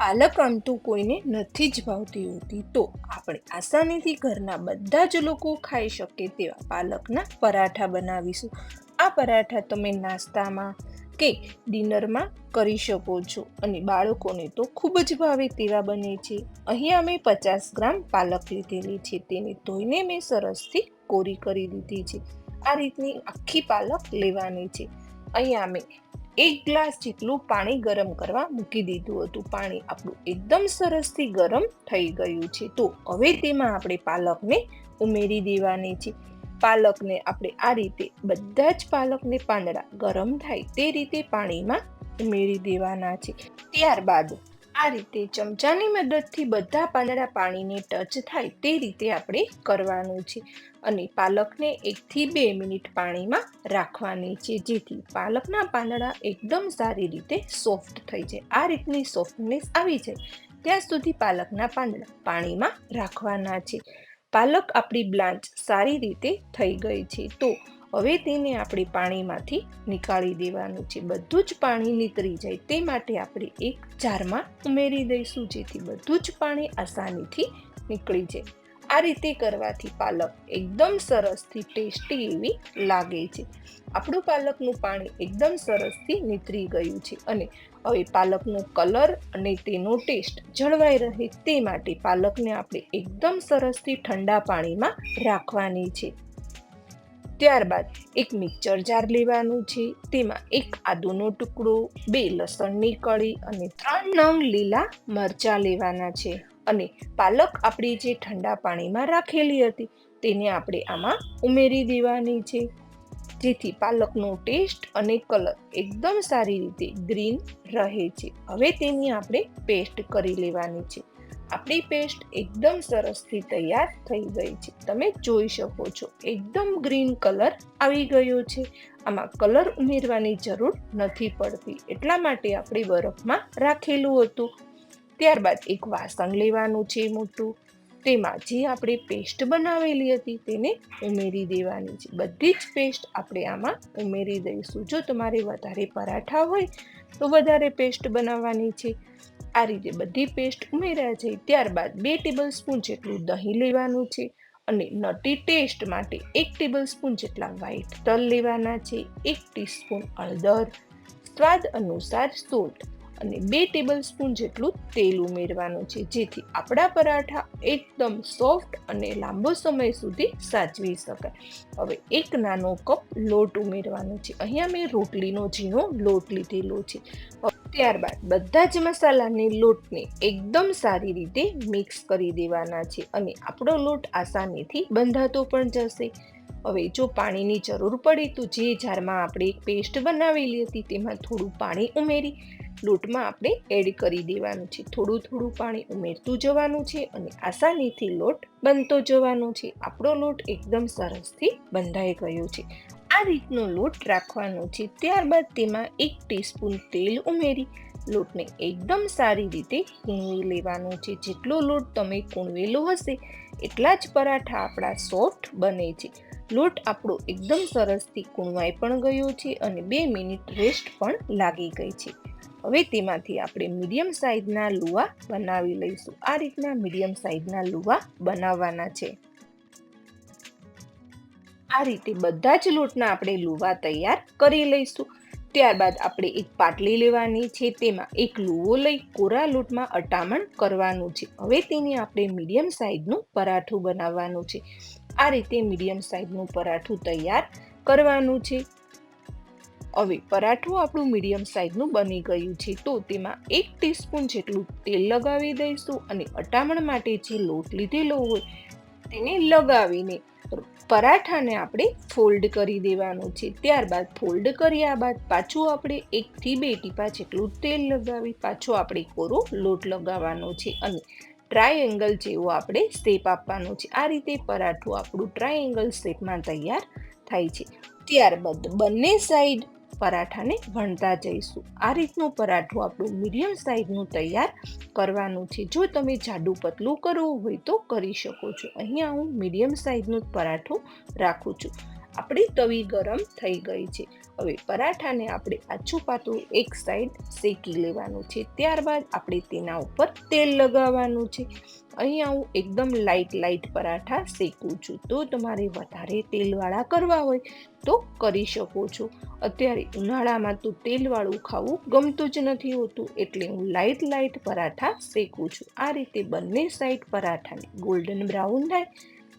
પાલક આમ તો કોઈને નથી જ ભાવતી હોતી. તો આપણે આસાનીથી ઘરના બધા જ લોકો ખાઈ શકે તેવા પાલકના પરાઠા બનાવીશું. આ પરાઠા તમે નાસ્તામાં કે ડિનરમાં કરી શકો છો અને બાળકોને તો ખૂબ જ ભાવે તેવા બને છે. અહીંયા મેં પચાસ ગ્રામ પાલક લીધેલી છે. તેને ધોઈને મેં સરસથી કોરી કરી દીધી છે. આ રીતની આખી પાલક લેવાની છે. અહીંયા મેં એક ગ્લાસ જેટલું પાણી ગરમ કરવા મૂકી દીધું હતું. પાણી આપણું એકદમ સરસથી ગરમ થઈ ગયું છે. તો હવે તેમાં આપણે પાલકને ઉમેરી દેવાની છે. પાલકને આપણે આ રીતે બધા જ પાલકને પાંદડા ગરમ થાય તે રીતે પાણીમાં ઉમેરી દેવાના છે. ત્યારબાદ આ રીતે ચમચાની મદદથી બધા પાંદડા પાણીને ટચ થાય તે રીતે આપણે કરવાનું છે. અને પાલકને એકથી બે મિનિટ પાણીમાં રાખવાની છે, જેથી પાલકના પાંદડા એકદમ સારી રીતે સોફ્ટ થઈ જાય. આ રીતની સોફ્ટનેસ આવી જાય ત્યાં સુધી પાલકના પાંદડા પાણીમાં રાખવાના છે. પાલક આપણી બ્લાન્ચ સારી રીતે થઈ ગઈ છે. તો હવે તેને આપણે પાણીમાંથી નીકાળી દેવાનું છે. બધું જ પાણી નીતરી જાય તે માટે આપણે એક જારમાં ઉમેરી દઈશું, જેથી બધું જ પાણી આસાનીથી નીકળી જાય. આ રીતે કરવાથી પાલક એકદમ સરસથી ટેસ્ટી એવી લાગે છે. આપણું પાલકનું પાણી એકદમ સરસથી નીતરી ગયું છે અને હવે પાલકનો કલર અને તેનો ટેસ્ટ જળવાઈ રહે તે માટે પાલકને આપણે એકદમ સરસથી ઠંડા પાણીમાં રાખવાની છે. ત્યારબાદ એક મિક્સર જાર લેવાનું છે. તેમાં એક આદુનો ટુકડો, બે લસણની કળી અને ત્રણ નંગ લીલા મરચાં લેવાના છે. અને પાલક આપણી જે ઠંડા પાણીમાં રાખેલી હતી, તેને આપણે આમાં ઉમેરી દેવાની છે. જેથી પાલકનો ટેસ્ટ અને કલર એકદમ સારી રીતે ગ્રીન રહે છે. હવે તેની આપણે પેસ્ટ કરી લેવાની છે. આપણી પેસ્ટ એકદમ સરસથી તૈયાર થઈ ગઈ છે. તમે જોઈ શકો છો, એકદમ ગ્રીન કલર આવી ગયો છે. આમાં કલર ઉમેરવાની જરૂર નથી પડતી. એટલા માટે આપણે બરફમાં રાખેલું હતું. ત્યારબાદ એક વાસણ લેવાનું છે મોટું. તેમાં જે આપણે પેસ્ટ બનાવેલી હતી તેને ઉમેરી દેવાની છે. બધી જ પેસ્ટ આપણે આમાં ઉમેરી દઈશું. જો તમારે વધારે પરાઠા હોય તો વધારે પેસ્ટ બનાવવાની છે. આ રીતે બધી પેસ્ટ ઉમેર્યા છે. ત્યારબાદ બે ટેબલ સ્પૂન જેટલું દહીં લેવાનું છે અને નટી ટેસ્ટ માટે એક ટેબલ સ્પૂન જેટલા વ્હાઈટ તલ લેવાના છે. એક ટીસ્પૂન હળદર, સ્વાદ અનુસાર સોલ્ટ અને બે ટેબલ સ્પૂન જેટલું તેલ ઉમેરવાનું છે. જેથી આપણા પરાઠા એકદમ સોફ્ટ અને લાંબો સમય સુધી સાચવી શકાય. હવે એક નાનો કપ લોટ ઉમેરવાનો છે. અહીંયા મેં રોટલીનો ઝીણો લોટ લીધેલો છે. ત્યારબાદ બધા જ મસાલાને લોટને એકદમ સારી રીતે મિક્સ કરી દેવાના છે અને આપણો લોટ આસાનીથી બંધાતો પણ જશે. હવે જો પાણીની જરૂર પડે તો જે જારમાં આપણે એક પેસ્ટ બનાવેલી હતી તેમાં થોડું પાણી ઉમેરી લોટમાં આપણે એડ કરી દેવાનું છે. થોડું થોડું પાણી ઉમેરતું જવાનું છે અને આસાનીથી લોટ બનતો જવાનો છે. આપણો લોટ એકદમ સરસથી બંધાઈ ગયો છે. આ રીતનો લોટ રાખવાનો છે. ત્યારબાદ તેમાં એક ટીસ્પૂન તેલ ઉમેરી લોટને એકદમ સારી રીતે કૂણવી લેવાનો છે. જેટલો લોટ તમે કૂણવેલો હશે, એટલા જ પરાઠા આપણા સોફ્ટ બને છે. લોટ આપણો એકદમ સરસથી કૂણવાઈ પણ ગયો છે અને બે મિનિટ રેસ્ટ પણ લાગી ગઈ છે. હવે તેમાંથી આપણે મીડિયમ સાઇઝના લુવા બનાવી લઈશું. આ રીતના મીડિયમ સાઇઝના લુવા બનાવવાના છે. આ રીતે બધા જ લોટના આપણે લુવા તૈયાર કરી લઈશું. ત્યારબાદ આપણે એક પાટલી લેવાની છે, તેમાં એક લુવો લઈ કોરા લોટમાં અટામણ કરવાનું છે. હવે તેની આપણે મીડિયમ સાઇઝનું પરાઠું બનાવવાનું છે. આ રીતે મીડિયમ સાઇઝનું પરાઠું તૈયાર કરવાનું છે. હવે પરાઠું આપણું મીડિયમ સાઇઝનું બની ગયું છે, તો તેમાં એક ટીસ્પૂન જેટલું તેલ લગાવી દઈશું અને અટામણ માટે જે લોટ લીધેલો હોય તેને લગાવીને પરાઠાને આપણે ફોલ્ડ કરી દેવાનું છે. ત્યારબાદ ફોલ્ડ કર્યા બાદ પાછું આપણે એકથી બે ટીપા જેટલું તેલ લગાવી, પાછો આપણે કોરો લોટ લગાવવાનો છે અને ટ્રાયેંગલ જેવો આપણે સ્ટેપ આપવાનો છે. આ રીતે પરાઠું આપણું ટ્રાયેંગલ સ્ટેપમાં તૈયાર થાય છે. ત્યારબાદ બંને સાઈડ પરાઠાને વણતા જઈશું. આ રીતનું પરાઠું આપણું મીડિયમ સાઇઝનું તૈયાર કરવાનું છે. જો તમે જાડું પતલું કરવું હોય તો કરી શકો છો. અહીંયા હું મીડિયમ સાઇઝનું પરાઠું રાખું છું. આપણી તવી ગરમ થઈ ગઈ છે. હવે પરાઠાને આપણે આછું પાતળું એક સાઈડ શેકી લેવાનું છે. ત્યારબાદ આપણે તેના ઉપર તેલ લગાવવાનું છે. અહીંયા હું એકદમ લાઇટ લાઇટ પરાઠા શેકું છું. તો તમારે વધારે તેલવાળા કરવા હોય તો કરી શકો છો. અત્યારે ઉનાળામાં તો તેલવાળું ખાવું ગમતું જ નથી હોતું. એટલે હું લાઇટ લાઇટ પરાઠા શેકું છું. આ રીતે બંને સાઈડ પરાઠાને ગોલ્ડન બ્રાઉન થાય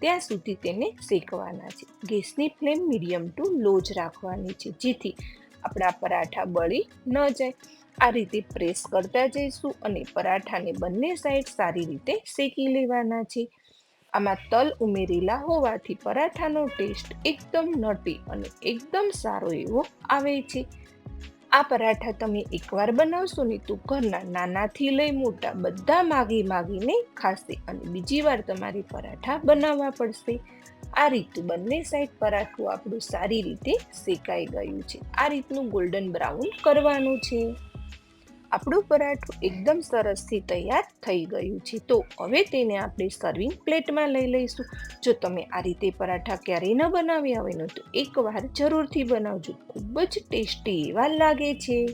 ત્યાં સુધી તેને શેકવાના છે. ગેસની ફ્લેમ મીડિયમ ટુ લો જ રાખવાની છે, જેથી આપણા પરાઠા બળી ન જાય. આ રીતે પ્રેસ કરતા જઈશું અને પરાઠાને બંને સાઈડ સારી રીતે શેકી લેવાના છે. આમાં તલ ઉમેરેલા હોવાથી પરાઠાનો ટેસ્ટ એકદમ નટી અને એકદમ સારો એવો આવે છે. આ પરાઠા તમે એકવાર બનાવશો ને તો ઘરના નાનાથી લઈ મોટા બધા માગી માગીને ખાશે અને બીજી વાર તમારે પરાઠા બનાવવા પડશે. આ રીતનું બંને સાઈડ પરાઠું આપણું સારી રીતે શેકાઈ ગયું છે. આ રીતનું ગોલ્ડન બ્રાઉન કરવાનું છે. આપણું પરાઠું એકદમ સરસથી તૈયાર થઈ ગયું છે. તો હવે તેને આપણે સર્વિંગ પ્લેટમાં લઈ લઈશું. જો તમે આ રીતે પરાઠા ક્યારેય ન બનાવ્યા હોય તો એકવાર જરૂરથી બનાવજો. ખૂબ જ ટેસ્ટી એવા લાગે છે.